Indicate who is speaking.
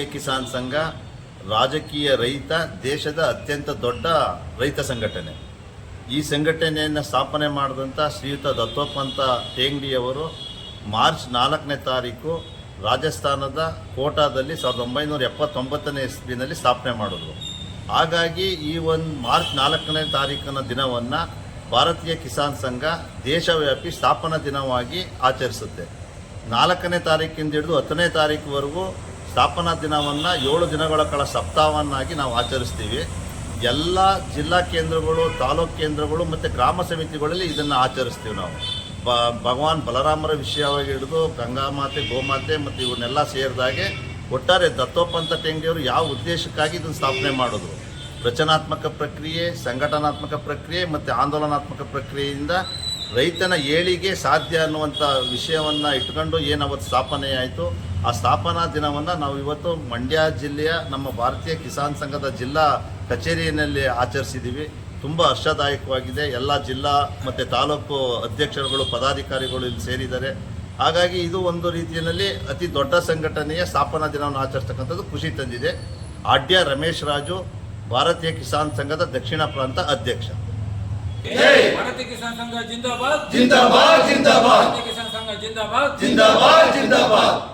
Speaker 1: ಭಾರತೀಯ ಕಿಸಾನ್ ಸಂಘ ರಾಜಕೀಯ ರೈತ ದೇಶದ ಅತ್ಯಂತ ದೊಡ್ಡ ರೈತ ಸಂಘಟನೆ. ಈ ಸಂಘಟನೆಯನ್ನು ಸ್ಥಾಪನೆ ಮಾಡಿದಂಥ ಶ್ರೀಯುತ ದತ್ತೋಪಂತ ಟೇಂಗ್ಡಿಯವರು ಮಾರ್ಚ್ ನಾಲ್ಕನೇ ತಾರೀಕು ರಾಜಸ್ಥಾನದ ಕೋಟಾದಲ್ಲಿ ಸಾವಿರದ ಒಂಬೈನೂರ ಎಪ್ಪತ್ತೊಂಬತ್ತನೇ ಇಸ್ವಿನಲ್ಲಿ ಸ್ಥಾಪನೆ ಮಾಡಿದ್ರು. ಹಾಗಾಗಿ ಈ ಒಂದು ಮಾರ್ಚ್ ನಾಲ್ಕನೇ ತಾರೀಕಿನ ದಿನವನ್ನು ಭಾರತೀಯ ಕಿಸಾನ್ ಸಂಘ ದೇಶವ್ಯಾಪಿ ಸ್ಥಾಪನಾ ದಿನವಾಗಿ ಆಚರಿಸುತ್ತೆ. ನಾಲ್ಕನೇ ತಾರೀಕಿಂದ ಹಿಡಿದು ಹತ್ತನೇ ತಾರೀಕುವರೆಗೂ ಸ್ಥಾಪನಾ ದಿನವನ್ನು ಏಳು ದಿನಗಳ ಕಾಲ ಸಪ್ತಾಹವನ್ನಾಗಿ ನಾವು ಆಚರಿಸ್ತೀವಿ. ಎಲ್ಲ ಜಿಲ್ಲಾ ಕೇಂದ್ರಗಳು, ತಾಲೂಕು ಕೇಂದ್ರಗಳು ಮತ್ತು ಗ್ರಾಮ ಸಮಿತಿಗಳಲ್ಲಿ ಇದನ್ನು ಆಚರಿಸ್ತೀವಿ ನಾವು. ಬ, ಭಗವಾನ್ ಬಲರಾಮರ ವಿಷಯವಾಗಿ ಹಿಡಿದು ಗಂಗಾಮಾತೆ ಗೋಮಾತೆ ಮತ್ತು ಇವನ್ನೆಲ್ಲ ಸೇರಿದಾಗೆ ಒಟ್ಟಾರೆ ದತ್ತೋಪಂತ ಟೆಂಗಿಯವರು ಯಾವ ಉದ್ದೇಶಕ್ಕಾಗಿ ಇದನ್ನು ಸ್ಥಾಪನೆ ಮಾಡೋದು ರಚನಾತ್ಮಕ ಪ್ರಕ್ರಿಯೆ, ಸಂಘಟನಾತ್ಮಕ ಪ್ರಕ್ರಿಯೆ ಮತ್ತು ಆಂದೋಲನಾತ್ಮಕ ಪ್ರಕ್ರಿಯೆಯಿಂದ ರೈತನ ಏಳಿಗೆ ಸಾಧ್ಯ ಅನ್ನುವಂಥ ವಿಷಯವನ್ನು ಇಟ್ಕೊಂಡು ಏನಾವತ್ತು ಸ್ಥಾಪನೆ ಆಯಿತು, ಆ ಸ್ಥಾಪನಾ ದಿನವನ್ನು ನಾವು ಇವತ್ತು ಮಂಡ್ಯ ಜಿಲ್ಲೆಯ ನಮ್ಮ ಭಾರತೀಯ ಕಿಸಾನ್ ಸಂಘದ ಜಿಲ್ಲಾ ಕಚೇರಿಯಲ್ಲಿ ಆಚರಿಸಿದ್ದೀವಿ ತುಂಬ ಹರ್ಷದಾಯಕವಾಗಿದೆ. ಎಲ್ಲ ಜಿಲ್ಲಾ ಮತ್ತು ತಾಲೂಕು ಅಧ್ಯಕ್ಷರುಗಳು, ಪದಾಧಿಕಾರಿಗಳು ಇಲ್ಲಿ ಸೇರಿದ್ದಾರೆ. ಹಾಗಾಗಿ ಇದು ಒಂದು ರೀತಿಯಲ್ಲಿ ಅತಿ ದೊಡ್ಡ ಸಂಘಟನೆಯ ಸ್ಥಾಪನಾ ದಿನವನ್ನು ಆಚರಿಸ್ತಕ್ಕಂಥದ್ದು ಖುಷಿ ತಂದಿದೆ. ಆಡ್ಯ ರಮೇಶ್ ರಾಜು, ಭಾರತೀಯ ಕಿಸಾನ್ ಸಂಘದ ದಕ್ಷಿಣ ಪ್ರಾಂತ ಅಧ್ಯಕ್ಷ.
Speaker 2: भारतीय किसान संघ जिंदाबाद
Speaker 3: जिंदाबाद जिंदाबाद
Speaker 2: भारतीय किसान संघ जिंदाबाद
Speaker 3: जिंदाबाद जिंदाबाद